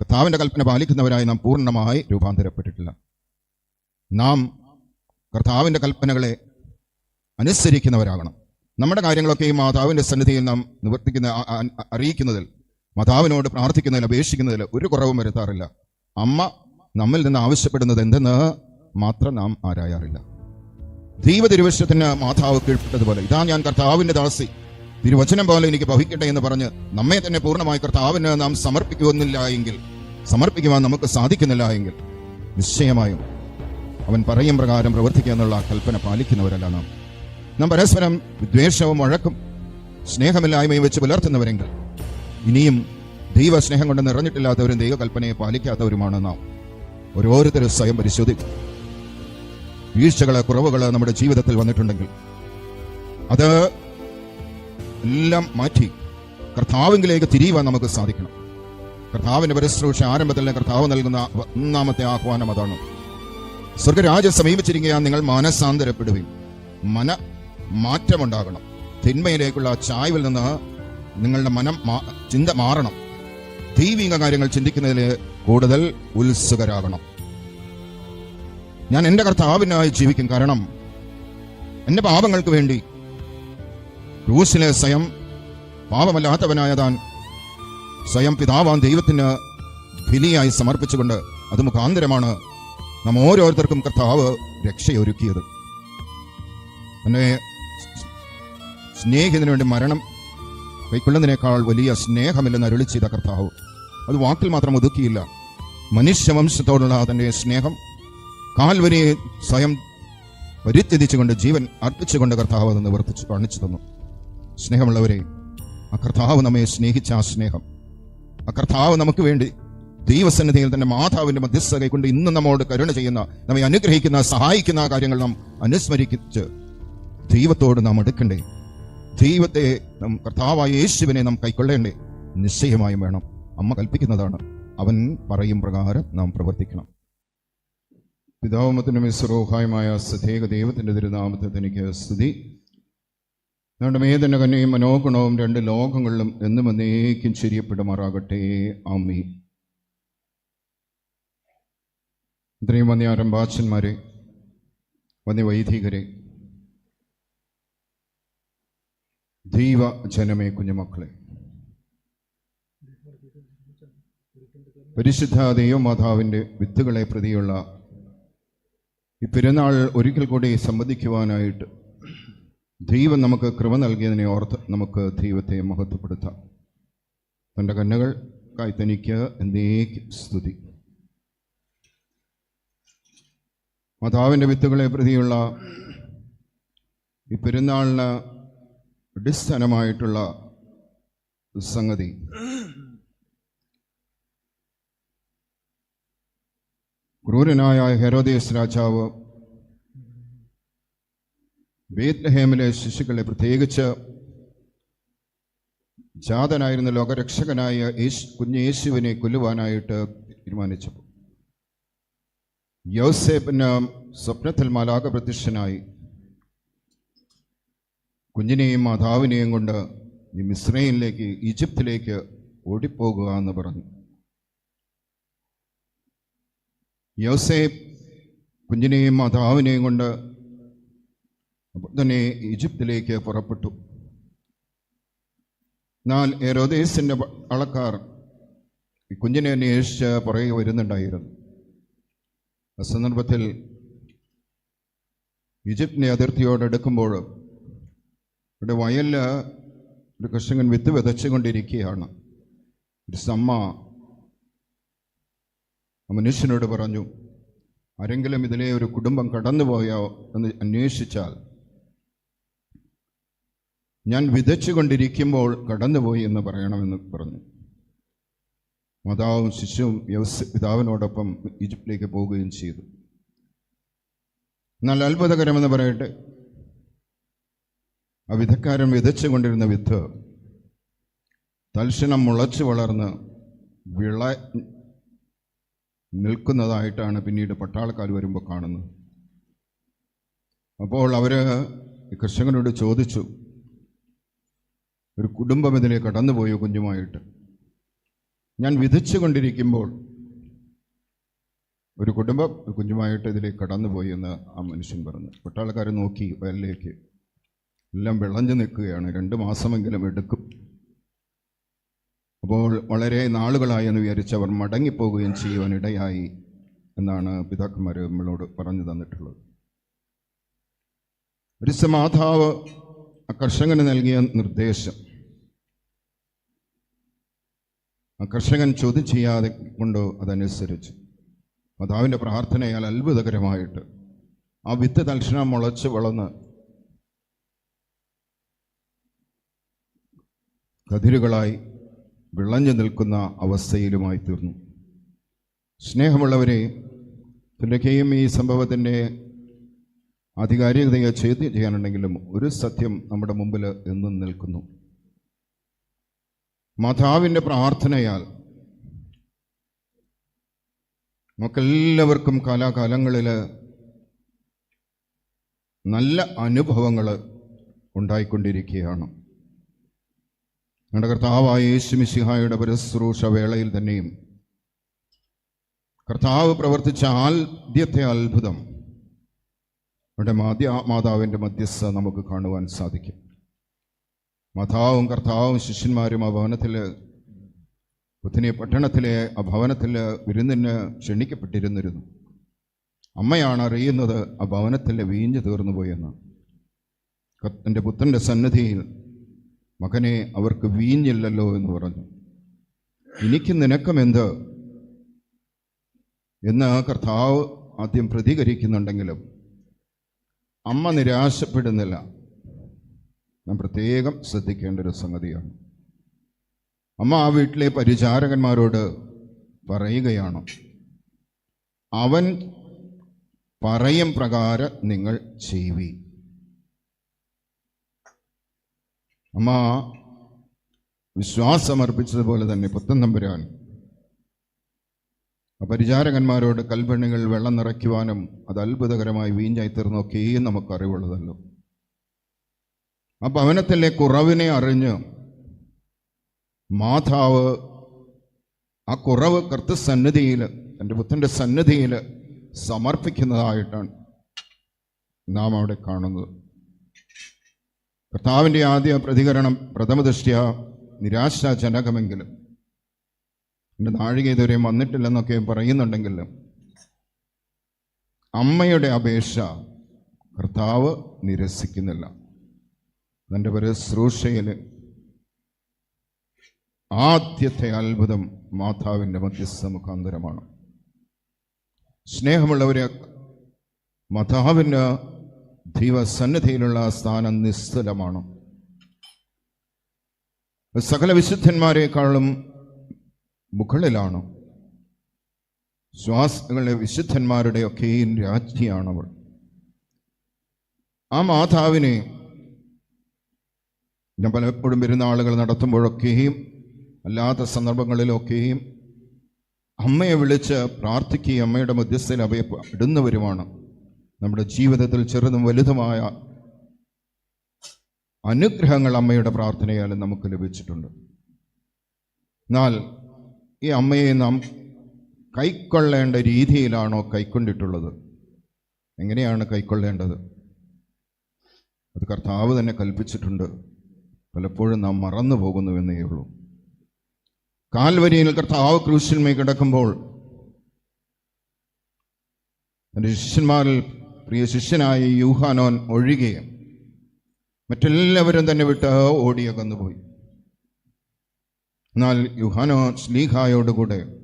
കർത്താവിന്റെ കൽപ്പന പാലിക്കുന്നവരായി നാം പൂർണമായി രൂപാന്തരപ്പെട്ടിട്ടില്ല. നാം കർത്താവിന്റെ കൽപ്പനകളെ അനുസരിക്കുന്നവരാകണം. നമ്മുടെ കാര്യങ്ങളൊക്കെ ഈ മാതാവിന്റെ സന്നിധിയിൽ നാം നിവർത്തിക്കുന്ന അറിയിക്കുന്നതിൽ മാതാവിനോട് പ്രാർത്ഥിക്കുന്നതിൽ അപേക്ഷിക്കുന്നതിൽ ഒരു കുറവും വരുത്താറില്ല. അമ്മ നമ്മിൽ നിന്ന് ആവശ്യപ്പെടുന്നത് എന്തെന്ന് മാത്രം നാം ആരായാറില്ല. ദൈവ തിരുവശത്തിന് മാതാവ് കീഴ്പ്പെട്ടതുപോലെ ഇതാ ഞാൻ കർത്താവിന്റെ ദാസി. തിരുവചനം പോലെ എനിക്ക് ഭവിക്കട്ടെ എന്ന് പറഞ്ഞ് നമ്മെ തന്നെ പൂർണമായി കർത്താവിന് നാം സമർപ്പിക്കുന്നില്ല എങ്കിൽ സമർപ്പിക്കുവാൻ നമുക്ക് സാധിക്കുന്നില്ല എങ്കിൽ നിശ്ചയമായും അവൻ പറയും പ്രകാരം പ്രവർത്തിക്കുക എന്നുള്ള കൽപ്പന പാലിക്കുന്നവരല്ല നാം. നാം പരസ്പരം വിദ്വേഷവും വഴക്കും സ്നേഹമില്ലായ്മയും വെച്ച് പുലർത്തുന്നവരെങ്കിൽ ഇനിയും ദൈവ സ്നേഹം കൊണ്ട് നിറഞ്ഞിട്ടില്ലാത്തവരും ദൈവകൽപ്പനയെ പാലിക്കാത്തവരുമാണ് നാം. ഓരോരുത്തരും സ്വയം പരിശോധിക്കും. വീഴ്ചകൾ കുറവുകൾ നമ്മുടെ ജീവിതത്തിൽ വന്നിട്ടുണ്ടെങ്കിൽ അത് എല്ലാം മാറ്റി കർത്താവിങ്കിലേക്ക് തിരിയുവാൻ നമുക്ക് സാധിക്കണം. കർത്താവിന്റെ പരിശ്രമിച്ച ആരംഭത്തിൽ കർത്താവ് നൽകുന്ന ഒന്നാമത്തെ ആഹ്വാനം അതാണ്. സ്വർഗരാജ്യം സമീപിച്ചിരിക്കാൻ നിങ്ങൾ മാനസാന്തരപ്പെടുകയും മന മാറ്റമുണ്ടാകണം. തിന്മയിലേക്കുള്ള ചായ്വിൽ നിന്ന് നിങ്ങളുടെ മനം ചിന്ത മാറണം. ദൈവിക കാര്യങ്ങൾ ചിന്തിക്കുന്നതിൽ കൂടുതൽ ഉത്സുകരാകണം. ഞാൻ എന്റെ കർത്താവിനായി ജീവിക്കും കാരണം എന്റെ പാപങ്ങൾക്ക് വേണ്ടി ക്രൂസിലെ സ്വയം പാപമല്ലാത്തവനായ താൻ സ്വയം പിതാവാൻ ദൈവത്തിന് ബലിയായി സമർപ്പിച്ചുകൊണ്ട് അത് മുഖാന്തരമാണ് നാം ഓരോരുത്തർക്കും കർത്താവ് രക്ഷയൊരുക്കിയത്. എന്നെ സ്നേഹിതന് വേണ്ടി മരണം കൈക്കൊള്ളുന്നതിനേക്കാൾ വലിയ സ്നേഹമില്ലെന്ന് അരുളി ചെയ്ത കർത്താവ്. അത് വാക്കിൽ മാത്രം ഒതുക്കിയില്ല. മനുഷ്യവംശത്തോടുള്ള തന്റെ സ്നേഹം കാൽവരെ സ്വയം പരിത്യജിച്ചുകൊണ്ട് ജീവൻ അർപ്പിച്ചുകൊണ്ട് കർത്താവ് അത് നിവർത്തിച്ചു കാണിച്ചു തന്നു. സ്നേഹമുള്ളവരെ ആ കർത്താവ് നമ്മെ സ്നേഹിച്ച ആ സ്നേഹം. ആ കർത്താവ് നമുക്ക് വേണ്ടി ദൈവസന്നിധിയിൽ തന്നെ മാതാവിന്റെ മധ്യസ്ഥ കൈക്കൊണ്ട് ഇന്ന് നമ്മോട് കരുണ ചെയ്യുന്ന നമ്മെ അനുഗ്രഹിക്കുന്ന സഹായിക്കുന്ന കാര്യങ്ങൾ നാം അനുസ്മരിച്ച് ദൈവത്തോട് നാം എടുക്കണ്ടേ ദൈവത്തെ നാം കർത്താവായ യേശുവിനെ നാം കൈക്കൊള്ളേണ്ടേ? നിശ്ചയമായും വേണം. അമ്മ കൽപ്പിക്കുന്നതാണ്. അവൻ പറയും പ്രകാരം നാം പ്രവർത്തിക്കണം. പിതാവുമത്തിനും വിശ്രോഹായമായ സ്ഥേക ദൈവത്തിന്റെ തിരുനാമത്തെ തനിക്ക് സ്തുതി. നമ്മുടെ മേതന്റെ കന്യയും മനോഗുണവും രണ്ട് ലോകങ്ങളിലും എന്നും എന്നേക്കും ശരിയപ്പെടുമാറാകട്ടെ. അമ്മി ഇത്രയും വന്നി ആരംഭാച്ചന്മാരെ വന്നി വൈദികരെ ദൈവ ജനമേ കുഞ്ഞുമക്കളെ. പരിശുദ്ധ ദൈവമാതാവിന്റെ വിത്തുകളെ പ്രതിയുള്ള ഈ പെരുന്നാൾ ഒരിക്കൽ കൂടി സംബന്ധിക്കുവാനായിട്ട് ദൈവം നമുക്ക് കൃപ നൽകിയതിനെ ഓർത്ത് നമുക്ക് ദൈവത്തെ മഹത്വപ്പെടുത്താം. തന്റെ കണ്ണുകൾക്കായി തനിക്ക് എന്നേക്കും സ്തുതി. മാതാവിന്റെ വിത്തുകളെ പ്രതിയുള്ള ഈ പെരുന്നാളിന് അടിസ്ഥാനമായിട്ടുള്ള സംഗതി. ക്രൂരനായ ഹെരോദേസ് രാജാവ് ബേത്ലഹേമിലെ ശിശുക്കളെ പ്രത്യേകിച്ച് ജാതനായിരുന്ന ലോകരക്ഷകനായ യേശു കുഞ്ഞ് യേശുവിനെ കൊല്ലുവാനായിട്ട് തീരുമാനിച്ചു യോസേപ്പിന് സ്വപ്നത്തിൽ മാലാക പ്രത്യക്ഷനായി കുഞ്ഞിനെയും മാതാവിനെയും കൊണ്ട് ഈ മിശ്രയിലേക്ക് ഈജിപ്തിലേക്ക് ഓടിപ്പോകുക എന്ന് പറഞ്ഞു. യോസേപ്പ് കുഞ്ഞിനെയും മാതാവിനെയും കൊണ്ട് അപ്പോൾ തന്നെ ഈജിപ്തിലേക്ക് പുറപ്പെട്ടു. എന്നാൽ എറോദേസിന്റെ ആളക്കാർ ഈ കുഞ്ഞിനെ അന്വേഷിച്ച് പുറകെ വരുന്നുണ്ടായിരുന്നു. ആ സന്ദർഭത്തിൽ ഈജിപ്തിനെ അതിർത്തിയോട് എടുക്കുമ്പോൾ ഇവിടെ വയലിൽ ഒരു കർഷകൻ വിത്ത് വിതച്ചുകൊണ്ടിരിക്കുകയാണ്. ഒരു സമ്മ മനുഷ്യനോട് പറഞ്ഞു ആരെങ്കിലും ഇതിലെ ഒരു കുടുംബം കടന്നുപോയോ? എന്ന് അന്വേഷിച്ചാൽ ഞാൻ വിതച്ചുകൊണ്ടിരിക്കുമ്പോൾ കടന്നുപോയി എന്ന് പറയണമെന്ന് പറഞ്ഞു. മാതാവും ശിശുവും യവസ് പിതാവിനോടൊപ്പം ഈജിപ്തിലേക്ക് പോവുകയും ചെയ്തു. എന്നാൽ അത്ഭുതകരമെന്ന് പറയട്ടെ ആ വിധക്കാരൻ വിതച്ചുകൊണ്ടിരുന്ന വിത്ത് തൽക്ഷണം മുളച്ചു വളർന്ന് വിള നിൽക്കുന്നതായിട്ടാണ് പിന്നീട് പട്ടാളക്കാർ വരുമ്പോൾ കാണുന്നത്. അപ്പോൾ അവർ കർഷകനോട് ചോദിച്ചു ഒരു കുടുംബം ഇതിലെ കടന്നുപോയോ കുഞ്ഞുമായിട്ട്. ഞാൻ വിധിച്ചു കൊണ്ടിരിക്കുമ്പോൾ ഒരു കുടുംബം കുഞ്ഞുമായിട്ട് ഇതിലേക്ക് കടന്നുപോയി എന്ന് ആ മനുഷ്യൻ പറഞ്ഞു. കുട്ടാൾക്കാർ നോക്കി വയലിലേക്ക് എല്ലാം വിളഞ്ഞു നിൽക്കുകയാണ്. രണ്ട് മാസമെങ്കിലും എടുക്കും. അപ്പോൾ വളരെ നാളുകളായി എന്ന് വിചാരിച്ച് അവർ മടങ്ങിപ്പോവുകയും ചെയ്യുവാൻ ഇടയായി എന്നാണ് പിതാക്കന്മാർ നമ്മളോട് പറഞ്ഞു തന്നിട്ടുള്ളത്. ഒരു സമാധാവ് ആ കർഷകന് നൽകിയ നിർദ്ദേശം. ആ കർഷകൻ ചോദ്യം ചെയ്യാതെ കൊണ്ടോ അതനുസരിച്ചു. മാതാവിന്റെ പ്രാർത്ഥനയാൽ അത്ഭുതകരമായിട്ട് ആ വിത്ത് തൽക്ഷണം മുളച്ച് വളർന്ന് കതിരുകളായി വിളഞ്ഞു നിൽക്കുന്ന അവസ്ഥയിലുമായി തീർന്നു. സ്നേഹമുള്ളവരെ തിലകയും ഈ സംഭവത്തിന്റെ ആധികാരികതയെ ചോദ്യം ചെയ്യാനുണ്ടെങ്കിലും ഒരു സത്യം നമ്മുടെ മുമ്പിൽ എന്നും നിൽക്കുന്നു. മാതാവിന്റെ പ്രാർത്ഥനയാൽ നമുക്കെല്ലാവർക്കും കാലാകാലങ്ങളിൽ നല്ല അനുഭവങ്ങൾ ഉണ്ടായിക്കൊണ്ടിരിക്കുകയാണ്. നമ്മുടെ കർത്താവായ യേശുമിശിഹായുടെ പരശ്രൂഷ വേളയിൽ തന്നെയും കർത്താവ് പ്രവർത്തിച്ച ആദ്യത്തെ അത്ഭുതം അവിടെ മാധ്യ മാതാവിന്റെ മധ്യസ്ഥ നമുക്ക് കാണുവാൻ സാധിക്കും. മാതാവും കർത്താവും ശിഷ്യന്മാരും ആ ഭവനത്തിൽ പുത്തിനെ പട്ടണത്തിലെ ആ ഭവനത്തിൽ വിരുന്നിന് ക്ഷണിക്കപ്പെട്ടിരുന്നിരുന്നു. അമ്മയാണ് അറിയുന്നത് ആ ഭവനത്തിൽ വീഞ്ഞു തീർന്നു പോയെന്ന്. എന്റെ പുത്രന്റെ സന്നിധിയിൽ മകനെ അവർക്ക് വീഞ്ഞില്ലല്ലോ എന്ന് പറഞ്ഞു. എനിക്ക് നിനക്കുമെന്ത്? എന്ന് കർത്താവ് ആദ്യം പ്രതികരിക്കുന്നുണ്ടെങ്കിലും അമ്മ നിരാശപ്പെടുന്നില്ല. നാം പ്രത്യേകം ശ്രദ്ധിക്കേണ്ട ഒരു സംഗതിയാണ്. അമ്മ ആ വീട്ടിലെ പരിചാരകന്മാരോട് പറയുകയാണ് അവൻ പറയും പ്രകാരം നിങ്ങൾ ചെയ്വി അമ്മ വിശ്വാസമർപ്പിച്ചതുപോലെ തന്നെ പുത്തൻ തമ്പുരാൻ പരിചാരകന്മാരോട് കൽപ്പണികൾ വെള്ളം നിറയ്ക്കുവാനും അത് അത്ഭുതകരമായി വീഞ്ഞായി തീർന്നൊക്കെയും നമുക്ക് അറിവുള്ളതല്ലോ ആ ഭവനത്തിലെ കുറവിനെ അറിഞ്ഞ് മാതാവ് ആ കുറവ് കർത്തസന്നിധിയിൽ എന്റെ പുത്തന്റെ സന്നിധിയിൽ സമർപ്പിക്കുന്നതായിട്ടാണ് നാം അവിടെ കാണുന്നത്. കർത്താവിന്റെ ആദ്യ പ്രതികരണം പ്രഥമദൃഷ്ട്യ നിരാശാജനകമെങ്കിലും എന്റെ നാഴിക ഇതുവരെയും വന്നിട്ടില്ലെന്നൊക്കെ പറയുന്നുണ്ടെങ്കിലും അമ്മയുടെ അപേക്ഷ കർത്താവ് നിരസിക്കുന്നില്ല. തന്റെ പരശ്രൂഷയിൽ ആദ്യത്തെ അത്ഭുതം മാതാവിന്റെ മധ്യസ്ഥ മുഖാന്തരമാണ്. സ്നേഹമുള്ളവരെ മാതാവിന്റെ ദൈവസന്നിധിയിലുള്ള സ്ഥാനം നിസ്തുലമാണ്. സകല വിശുദ്ധന്മാരെക്കാളും മുകളിലാണ്. വിശുദ്ധന്മാരുടെ ഒക്കെയും രാജ്ഞിയാണവൾ. ആ മാതാവിനെ ഞാൻ പലപ്പോഴും പെരുന്നാളുകൾ നടത്തുമ്പോഴൊക്കെയും അല്ലാത്ത സന്ദർഭങ്ങളിലൊക്കെയും അമ്മയെ വിളിച്ച് പ്രാർത്ഥിക്കുകയും അമ്മയുടെ മധ്യസ്ഥയിൽ അവയെ ഇടുന്നവരുമാണ് നമ്മുടെ ജീവിതത്തിൽ ചെറുതും വലുതുമായ അനുഗ്രഹങ്ങൾ അമ്മയുടെ പ്രാർത്ഥനയാലും നമുക്ക് ലഭിച്ചിട്ടുണ്ട്. എന്നാൽ ഈ അമ്മയെ നാം കൈക്കൊള്ളേണ്ട രീതിയിലാണോ കൈക്കൊണ്ടിട്ടുള്ളത്? എങ്ങനെയാണ് കൈക്കൊള്ളേണ്ടത്? അത് കർത്താവ് തന്നെ കൽപ്പിച്ചിട്ടുണ്ട്. പലപ്പോഴും നാം മറന്നു പോകുന്നുവെന്നേ ഉള്ളൂ. കാൽവരിയിൽ കർത്താവ് ക്രൂശിന്മേ കിടക്കുമ്പോൾ തന്റെ ശിഷ്യന്മാരിൽ പ്രിയ ശിഷ്യനായ യൂഹാനോൻ ഒഴികെ മറ്റെല്ലാവരും തന്നെ വിട്ട് ഓടിയകന്നുപോയി എന്നാൽ യുഹാനോ സ്ലീഹായോടുകൂടെ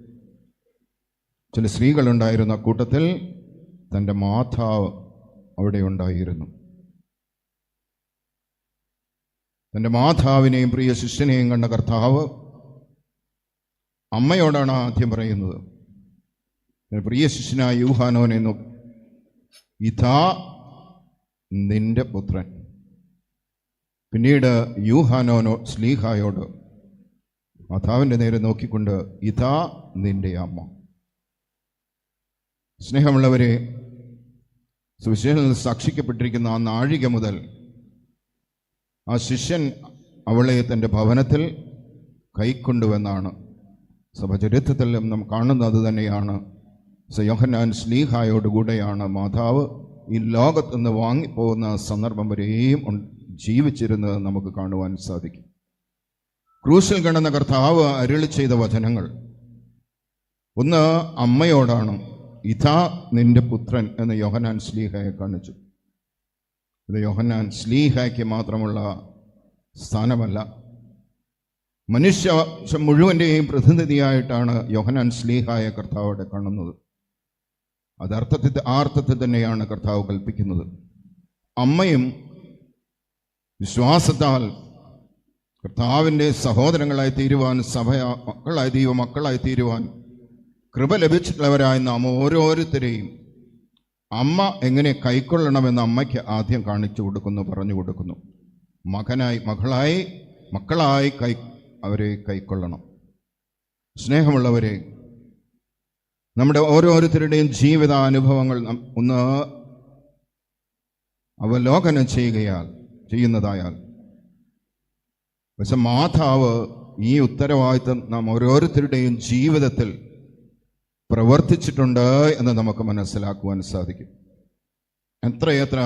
ചില സ്ത്രീകളുണ്ടായിരുന്ന കൂട്ടത്തിൽ തന്റെ മാതാവ് അവിടെ ഉണ്ടായിരുന്നു. തന്റെ മാതാവിനെയും പ്രിയ ശിഷ്യനെയും കണ്ട കർത്താവ് അമ്മയോടാണ് ആദ്യം പറയുന്നത്. പ്രിയ ശിഷ്യനായ യൂഹാനോനെ ഇതാ നിന്റെ പുത്രൻ. പിന്നീട് യൂഹാനോനോ സ്ലീഹായോട് മാതാവിന്റെ നേരെ നോക്കിക്കൊണ്ട് ഇതാ നിന്റെ അമ്മ. സ്നേഹമുള്ളവരെ സുവിശേഷത്തിൽ സാക്ഷിക്കപ്പെട്ടിരിക്കുന്ന ആ നാഴിക മുതൽ ആ ശിഷ്യൻ അവളെ തന്റെ ഭവനത്തിൽ കൈക്കൊണ്ടുവെന്നാണ് സഭചരിത്രത്തിൽ നാം കാണുന്നത് തന്നെയാണ്. സയോഹനാൻ സ്ലീഹായോടുകൂടെയാണ് മാതാവ് ഈ ലോകത്തുനിന്ന് വാങ്ങിപ്പോകുന്ന സന്ദർഭം വരെയും ജീവിച്ചിരുന്നത് നമുക്ക് കാണുവാൻ സാധിക്കും. ക്രൂശിൽ കിടന്ന കർത്താവ് അരുളി ചെയ്ത വചനങ്ങൾ. ഒന്ന് അമ്മയോടാണ്. ഇതാ നിന്റെ പുത്രൻ എന്ന് യോഹനാൻ സ്ലീഹയെ കാണിച്ചു. ഇത് യോഹനാൻ സ്ലീഹയ്ക്ക് മാത്രമുള്ള സ്ഥാനമല്ല. മനുഷ്യ മുഴുവന്റെയും പ്രതിനിധിയായിട്ടാണ് യോഹനാൻ സ്ലീഹായ കർത്താവോടെ കാണുന്നത്. അത് അർത്ഥത്തിൽ ആ അർത്ഥത്തിൽ തന്നെയാണ് കർത്താവ് കൽപ്പിക്കുന്നത്. അമ്മയും വിശ്വാസത്താൽ കർത്താവിന്റെ സഹോദരങ്ങളായി തീരുവാൻ സഭ മക്കളായി ദൈവ മക്കളായി തീരുവാൻ കൃപ ലഭിച്ചിട്ടുള്ളവരായ നാം ഓരോരുത്തരെയും അമ്മ എങ്ങനെ കൈക്കൊള്ളണമെന്ന് അമ്മയ്ക്ക് ആദ്യം കാണിച്ചു കൊടുക്കുന്നു പറഞ്ഞു കൊടുക്കുന്നു. മകനായി മകളായി മക്കളായി കൈ അവരെ കൈക്കൊള്ളണം. സ്നേഹമുള്ളവരെ നമ്മുടെ ഓരോരുത്തരുടെയും ജീവിതാനുഭവങ്ങൾ ഒന്ന് അവലോകനം ചെയ്യുകയാൽ ചെയ്യുന്നതായാൽ പക്ഷെ മാതാവ് ഈ ഉത്തരവാദിത്വം നാം ഓരോരുത്തരുടെയും ജീവിതത്തിൽ പ്രവർത്തിച്ചിട്ടുണ്ട് എന്ന് നമുക്ക് മനസ്സിലാക്കുവാൻ സാധിക്കും. എത്രയെത്ര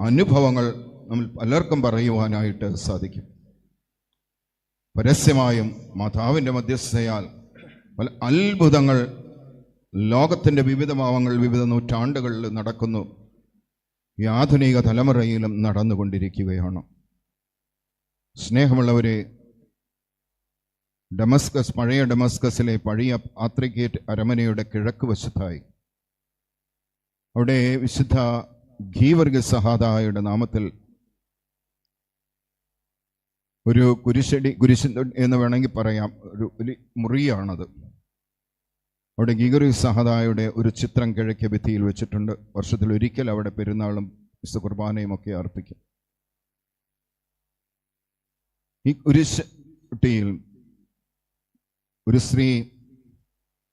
അനുഭവങ്ങൾ നമ്മൾ പലർക്കും പറയുവാനായിട്ട് സാധിക്കും. പരസ്യമായും മാതാവിന്റെ മധ്യസ്ഥയാൽ പല അത്ഭുതങ്ങൾ ലോകത്തിന്റെ വിവിധ ഭാവങ്ങൾ വിവിധ നൂറ്റാണ്ടുകളിൽ നടക്കുന്നു. ഈ ആധുനിക തലമുറയിലും നടന്നുകൊണ്ടിരിക്കുകയാണ്. സ്നേഹമുള്ളവരെ ഡമസ്കസ് പഴയ ഡമസ്കസിലെ പഴയ ആത്രിക്കേറ്റ് അരമനയുടെ കിഴക്ക് വശത്തായി. അവിടെ വിശുദ്ധ ഘീവർഗ സഹാദായുടെ നാമത്തിൽ ഒരു കുരിശടി കുരിശ് എന്ന് വേണമെങ്കിൽ പറയാം. ഒരു ഒരു മുറിയാണത്. അവിടെ ഗീഗറി സഹദായുടെ ഒരു ചിത്രം കിഴക്ക് ഭിത്തിയിൽ വെച്ചിട്ടുണ്ട്. വർഷത്തിൽ ഒരിക്കൽ അവിടെ പെരുന്നാളും വിശുദ്ധ കുർബാനയും ഒക്കെ അർപ്പിക്കും. ഈ ഒരു കുട്ടിയിൽ ഒരു സ്ത്രീ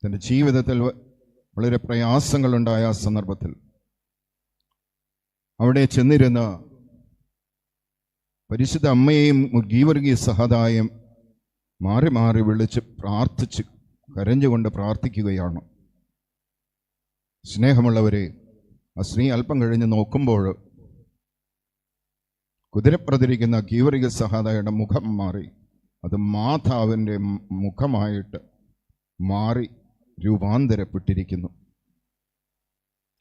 തന്റെ ജീവിതത്തിൽ വളരെ പ്രയാസങ്ങളുണ്ടായ സന്ദർഭത്തിൽ അവിടെ ചെന്നിരുന്ന പരിശുദ്ധ അമ്മയെയും ഗീവർഗീയ സഹതായം മാറി മാറി വിളിച്ച് പ്രാർത്ഥിച്ച് കരഞ്ഞുകൊണ്ട് പ്രാർത്ഥിക്കുകയാണ്. സ്നേഹമുള്ളവരെ ആ സ്ത്രീ അല്പം കഴിഞ്ഞ് നോക്കുമ്പോൾ കുതിരപ്രതിരിക്കുന്ന ഗീവറിക സഹാദയുടെ മുഖം മാറി. അത് മാതാവിന്റെ മുഖമായിട്ട് മാറി രൂപാന്തരപ്പെട്ടിരിക്കുന്നു.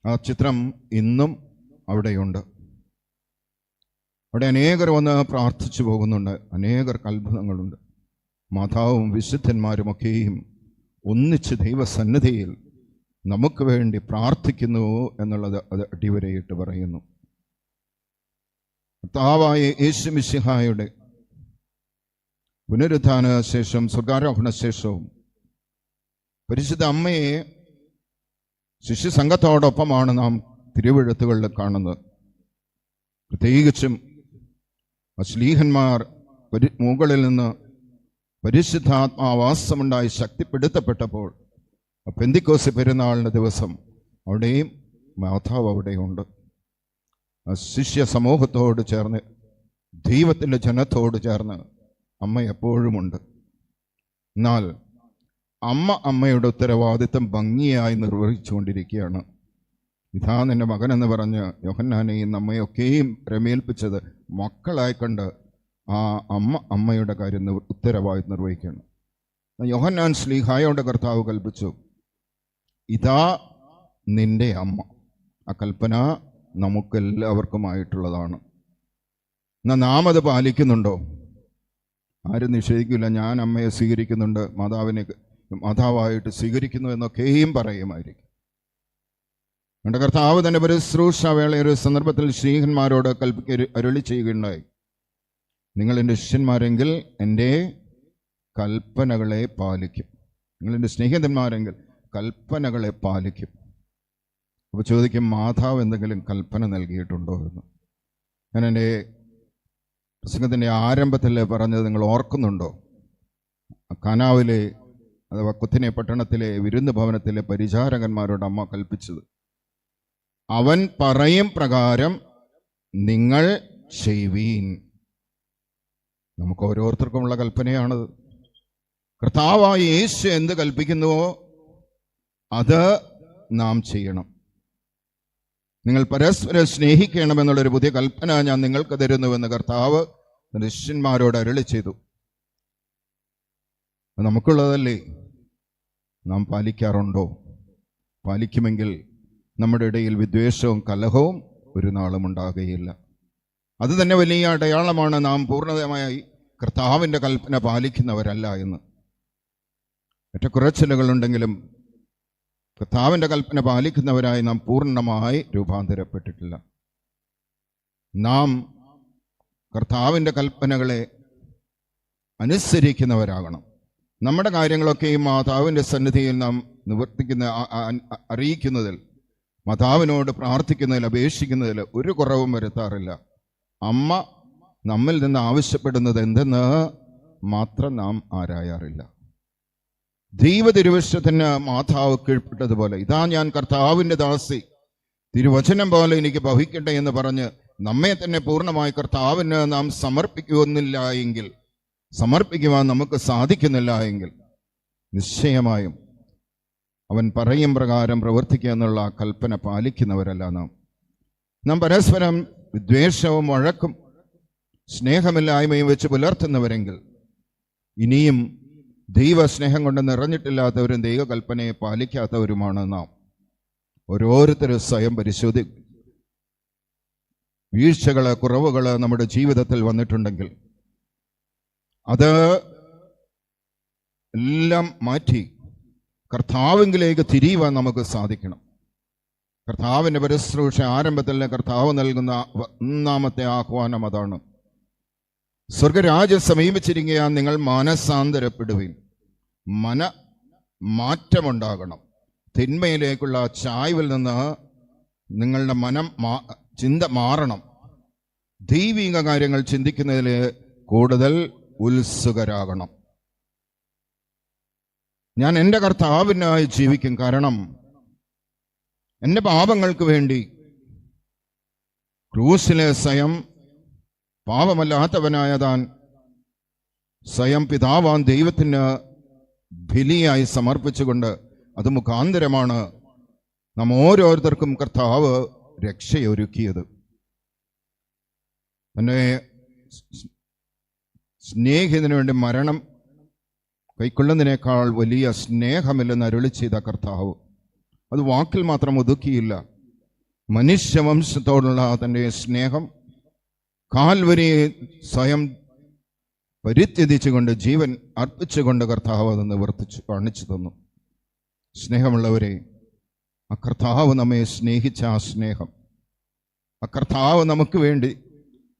ആ ചിത്രം ഇന്നും അവിടെയുണ്ട്. അവിടെ അനേകർ വന്ന് പ്രാർത്ഥിച്ചു പോകുന്നുണ്ട്. അനേകർക്ക് അത്ഭുതങ്ങളുണ്ട്. മാതാവും വിശുദ്ധന്മാരുമൊക്കെയും ഒന്നിച്ച് ദൈവസന്നിധിയിൽ നമുക്ക് വേണ്ടി പ്രാർത്ഥിക്കുന്നു എന്നുള്ളത് അത് അടിവരയിട്ട് പറയുന്നു. കർത്താവായ യേശു മിശിഹായുടെ പുനരുദ്ധാന ശേഷം സ്വർഗാരോഹണ ശേഷവും പരിശുദ്ധ അമ്മയെ ശിശുസംഘത്തോടൊപ്പമാണ് നാം തിരുവെഴുത്തുകളിൽ കാണുന്നത്. പ്രത്യേകിച്ചും അശ്ലീഹന്മാർ പരി മുകളിൽ നിന്ന് പരിശുദ്ധാത്മാവാസമുണ്ടായി ശക്തിപ്പെടുത്തപ്പെട്ടപ്പോൾ പെന്തിക്കോസ് പെരുന്നാളിന്റെ ദിവസം അവിടെയും മാതാവ് അവിടെയുണ്ട്. ശിഷ്യ സമൂഹത്തോട് ചേർന്ന് ദൈവത്തിന്റെ ജനത്തോട് ചേർന്ന് അമ്മ എപ്പോഴുമുണ്ട്. എന്നാൽ അമ്മ അമ്മയുടെ ഉത്തരവാദിത്തം ഭംഗിയായി നിർവഹിച്ചുകൊണ്ടിരിക്കുകയാണ്. ഇതാ നിന്റെ മകനെന്ന് പറഞ്ഞ് യോഹന്നാനെയും അമ്മയൊക്കെയും രമേൽപ്പിച്ചത് മക്കളായി കണ്ട് ആ അമ്മ അമ്മയുടെ കാര്യം നിർ- ഉത്തരവായി നിർവഹിക്കണം യോഹന്നാൻ ശ്ലീഹായോടെ കർത്താവ് കൽപ്പിച്ചു ഇതാ നിന്റെ അമ്മ. ആ കൽപ്പന നമുക്കെല്ലാവർക്കുമായിട്ടുള്ളതാണ്. എന്നാൽ നാം അത് പാലിക്കുന്നുണ്ടോ? ആരും നിഷേധിക്കില്ല. ഞാൻ അമ്മയെ സ്വീകരിക്കുന്നുണ്ട്. മാതാവിനെ മാതാവായിട്ട് സ്വീകരിക്കുന്നു എന്നൊക്കെയും പറയുമായിരിക്കും. എന്റെ കർത്താവ് തന്നെ പരിശ്രൂഷ വേള ഒരു സന്ദർഭത്തിൽ ശ്രീഹന്മാരോട് കൽപ്പിക്ക അരുളി ചെയ്യുകയുണ്ടായി. നിങ്ങൾ എന്റെ ശിഷ്യന്മാരെങ്കിൽ എന്റെ കൽപ്പനകളെ പാലിക്കും. നിങ്ങളെന്റെ സ്നേഹിതന്മാരെങ്കിൽ കൽപ്പനകളെ പാലിക്കും. അപ്പോൾ ചോദിക്കും മാതാവ് എന്തെങ്കിലും കൽപ്പന നൽകിയിട്ടുണ്ടോ എന്ന്? ഞാൻ എന്റെ പ്രസംഗത്തിന്റെ ആരംഭത്തിൽ പറഞ്ഞത് നിങ്ങൾ ഓർക്കുന്നുണ്ടോ? കനാവിലെ അഥവാ കുത്തിനെ പട്ടണത്തിലെ വിരുന്ന് ഭവനത്തിലെ പരിചാരകന്മാരോട് അമ്മ കൽപ്പിച്ചത് അവൻ പറയും പ്രകാരം നിങ്ങൾ ചെയ്യുവീൻ നമുക്ക് ഓരോരുത്തർക്കുമുള്ള കൽപ്പനയാണത്. കർത്താവായ യേശു എന്ത് കൽപ്പിക്കുന്നുവോ അത് നാം ചെയ്യണം. നിങ്ങൾ പരസ്പരം സ്നേഹിക്കണമെന്നുള്ളൊരു പുതിയ കൽപ്പന ഞാൻ നിങ്ങൾക്ക് തരുന്നുവെന്ന് കർത്താവ് ശിഷ്യന്മാരോട് അരളി ചെയ്തു. നമുക്കുള്ളതല്ലേ? നാം പാലിക്കാറുണ്ടോ? പാലിക്കുമെങ്കിൽ നമ്മുടെ ഇടയിൽ വിദ്വേഷവും കലഹവും ഒരു നാളും ഉണ്ടാകുകയില്ല. അത് തന്നെ വലിയ അടയാളമാണ് നാം പൂർണതമായി കർത്താവിന്റെ കൽപ്പന പാലിക്കുന്നവരല്ല എന്ന്. ഏറ്റക്കുറച്ചിലുകളുണ്ടെങ്കിലും കർത്താവിന്റെ കൽപ്പന പാലിക്കുന്നവരായി നാം പൂർണമായി രൂപാന്തരപ്പെട്ടിട്ടില്ല. നാം കർത്താവിന്റെ കൽപ്പനകളെ അനുസരിക്കുന്നവരാകണം. നമ്മുടെ കാര്യങ്ങളൊക്കെ ഈ മാതാവിന്റെ സന്നിധിയിൽ നാം നിവർത്തിക്കുന്ന അറിയിക്കുന്നതിൽ മാതാവിനോട് പ്രാർത്ഥിക്കുന്നതിൽ അപേക്ഷിക്കുന്നതിൽ ഒരു കുറവും വരുത്താറില്ല. അമ്മ നമ്മിൽ നിന്ന് ആവശ്യപ്പെടുന്നത് എന്തെന്ന് മാത്രം നാം ആരായാറില്ല. ദൈവ തിരുവശത്തിന് മാതാവ് കീഴ്പ്പെട്ടതുപോലെ. ഇതാ ഞാൻ കർത്താവിന്റെ ദാസി. തിരുവചനം പോലെ എനിക്ക് ഭവിക്കട്ടെ എന്ന് പറഞ്ഞ് നമ്മെ തന്നെ പൂർണമായി കർത്താവിന് നാം സമർപ്പിക്കുന്നില്ല എങ്കിൽ സമർപ്പിക്കുവാൻ നമുക്ക് സാധിക്കുന്നില്ല എങ്കിൽ നിശ്ചയമായും അവൻ പറയും പ്രകാരം പ്രവർത്തിക്കുക എന്നുള്ള കൽപ്പന പാലിക്കുന്നവരല്ല നാം. നാം പരസ്പരം വിദ്വേഷവും വഴക്കും സ്നേഹമില്ലായ്മയും വെച്ച് പുലർത്തുന്നവരെങ്കിൽ ഇനിയും ദൈവസ്നേഹം കൊണ്ട് നിറഞ്ഞിട്ടില്ലാത്തവരും ദൈവകൽപ്പനയെ പാലിക്കാത്തവരുമാണ് നാം. ഓരോരുത്തരും സ്വയം പരിശോധി വീഴ്ചകൾ കുറവുകൾ നമ്മുടെ ജീവിതത്തിൽ വന്നിട്ടുണ്ടെങ്കിൽ അത് എല്ലാം മാറ്റി കർത്താവിങ്കിലേക്ക് തിരിയുവാൻ നമുക്ക് സാധിക്കണം. കർത്താവിന്റെ പരിശ്രൂഷ ആരംഭത്തിൽ കർത്താവ് നൽകുന്ന ഒന്നാമത്തെ ആഹ്വാനം അതാണ്. സ്വർഗരാജ്യം സമീപിച്ചിരിക്കുകയാൽ നിങ്ങൾ മാനസാന്തരപ്പെടുവിൻ മന മാറ്റമുണ്ടാകണം. തിന്മയിലേക്കുള്ള ചായ്വിൽ നിന്ന് നിങ്ങളുടെ മനം മാ- ചിന്ത മാറണം. ദൈവിക കാര്യങ്ങൾ ചിന്തിക്കുന്നതിൽ കൂടുതൽ ഉത്സുകരാകണം. ഞാൻ എന്റെ കർത്താവിനായി ജീവിക്കും കാരണം എന്റെ പാപങ്ങൾക്ക് വേണ്ടി ക്രൂസിലെ സ്വയം പാപമല്ലാത്തവനായ താൻ സ്വയം പിതാവാൻ ദൈവത്തിന് ബലിയായി സമർപ്പിച്ചുകൊണ്ട് അത് മുഖാന്തരമാണ് നാം ഓരോരുത്തർക്കും കർത്താവ് രക്ഷയൊരുക്കിയത്. തന്നെ സ്നേഹിതന് വേണ്ടി മരണം കൈക്കൊള്ളുന്നതിനേക്കാൾ വലിയ സ്നേഹമില്ലെന്ന് അരുളി ചെയ്ത കർത്താവ്. അത് വാക്കിൽ മാത്രം ഒതുക്കിയില്ല. മനുഷ്യവംശത്തോടുള്ള തന്റെ സ്നേഹം കാൽവരി സ്വയം പരിത്യജിച്ചുകൊണ്ട് ജീവൻ അർപ്പിച്ചുകൊണ്ട് കർത്താവ് അത് നിവർത്തിച്ചു കാണിച്ചു തന്നു. സ്നേഹമുള്ളവരെ ആ കർത്താവ് നമ്മെ സ്നേഹിച്ച ആ സ്നേഹം ആ കർത്താവ് നമുക്ക് വേണ്ടി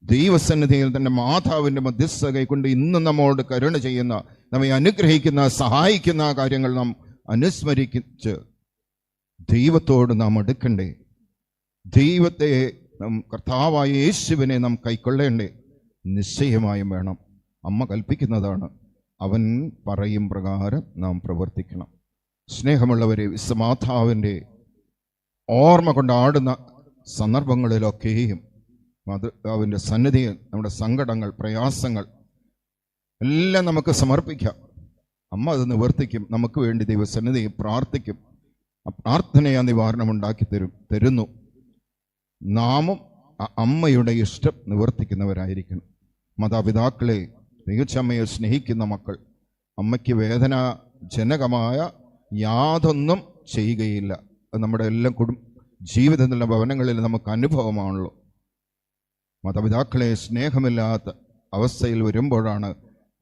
ദൈവസന്നിധിയിൽ തന്റെ മാതാവിന്റെ മധ്യസ്ഥ കൈക്കൊണ്ട് ഇന്നും നമ്മോട് കരുണ ചെയ്യുന്ന നമ്മെ അനുഗ്രഹിക്കുന്ന സഹായിക്കുന്ന കാര്യങ്ങൾ നാം അനുസ്മരിച്ച് ദൈവത്തോട് നാം എടുക്കണ്ടേ ദൈവത്തെ നാം കർത്താവായ യേശുവിനെ നാം കൈക്കൊള്ളേണ്ടേ? നിശ്ചയമായും വേണം. അമ്മ കൽപ്പിക്കുന്നതാണ്. അവൻ പറയും പ്രകാരം നാം പ്രവർത്തിക്കണം. സ്നേഹമുള്ളവരെ വിശ്വമാതാവിന്റെ ഓർമ്മ കൊണ്ടാടുന്ന സന്ദർഭങ്ങളിലൊക്കെയും മാതാവിന്റെ സന്നിധിയിൽ നമ്മുടെ സങ്കടങ്ങൾ പ്രയാസങ്ങൾ എല്ലാം നമുക്ക് സമർപ്പിക്കാം. അമ്മ അത് നിവർത്തിക്കും. നമുക്ക് വേണ്ടി ദൈവസന്നിധിയിൽ പ്രാർത്ഥിക്കും. ആ പ്രാർത്ഥനയെ നിവാരണം ഉണ്ടാക്കി തരും തരുന്നു. നാമും അമ്മയുടെ ഇഷ്ടം നിവർത്തിക്കുന്നവരായിരിക്കണം. മാതാപിതാക്കളെ മികച്ചമ്മയെ സ്നേഹിക്കുന്ന മക്കൾ. അമ്മയ്ക്ക് വേദന ജനകമായ യാതൊന്നും ചെയ്യുകയില്ല. നമ്മുടെ എല്ലാം കുടും ജീവിതത്തിലുള്ള ഭവനങ്ങളിൽ നമുക്ക് അനുഭവമാണല്ലോ. മാതാപിതാക്കളെ സ്നേഹമില്ലാത്ത അവസ്ഥയിൽ വരുമ്പോഴാണ്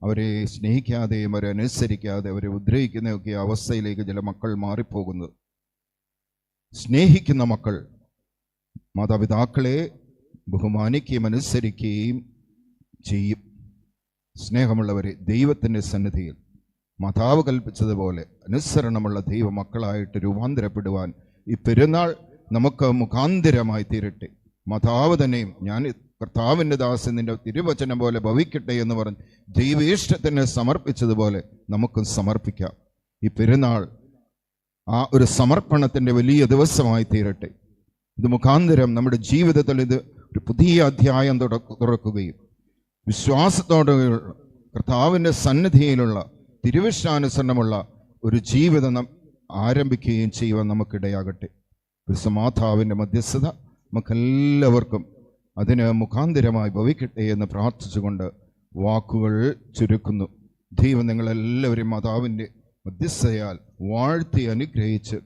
അവരെ സ്നേഹിക്കാതെയും അവരെ അനുസരിക്കാതെ അവരെ ഉദ്രവിക്കുന്നതൊക്കെ അവസ്ഥയിലേക്ക് ചില മക്കൾ മാറിപ്പോകുന്നത്. സ്നേഹിക്കുന്ന മക്കൾ മാതാപിതാക്കളെ ബഹുമാനിക്കുകയും അനുസരിക്കുകയും ചെയ്യും. സ്നേഹമുള്ളവരെ ദൈവത്തിന്റെ സന്നിധിയിൽ മാതാവ് കൽപ്പിച്ചതുപോലെ അനുസരണമുള്ള ദൈവ മക്കളായിട്ട് രൂപാന്തരപ്പെടുവാൻ ഈ പെരുന്നാൾ നമുക്ക് മുഖാന്തരമായി തീരട്ടെ. മാതാവ് തന്നെയും ഞാൻ കർത്താവിന്റെ ദാസൻ നിന്റെ തിരുവചനം പോലെ ഭവിക്കട്ടെ എന്ന് പറഞ്ഞ് ദൈവേഷ്ടത്തിന് സമർപ്പിച്ചതുപോലെ നമുക്കും സമർപ്പിക്കാം. ഈ പെരുന്നാൾ ആ ഒരു സമർപ്പണത്തിന്റെ വലിയ ദിവസമായി തീരട്ടെ. ഇത് മുഖാന്തരം നമ്മുടെ ജീവിതത്തിൽ ഇത് ഒരു പുതിയ അധ്യായം തുറക്കുകയും വിശ്വാസത്തോടെ കർത്താവിന്റെ സന്നിധിയിലുള്ള തിരുവിഷ്ടാനുസരണമുള്ള ഒരു ജീവിതം ആരംഭിക്കുകയും ചെയ്യുവാൻ നമുക്കിടയാകട്ടെ. ഒരു സമാധാവിന്റെ മധ്യസ്ഥത നമുക്കെല്ലാവർക്കും അതിന് മുഖാന്തിരമായി ഭവിക്കട്ടെ എന്ന് പ്രാർത്ഥിച്ചുകൊണ്ട് വാക്കുകൾ ചുരുക്കുന്നു. ദൈവം നിങ്ങളെല്ലാവരും മാതാവിന്റെ മധ്യസ്ഥയാൽ വാഴ്ത്തി അനുഗ്രഹിച്ച്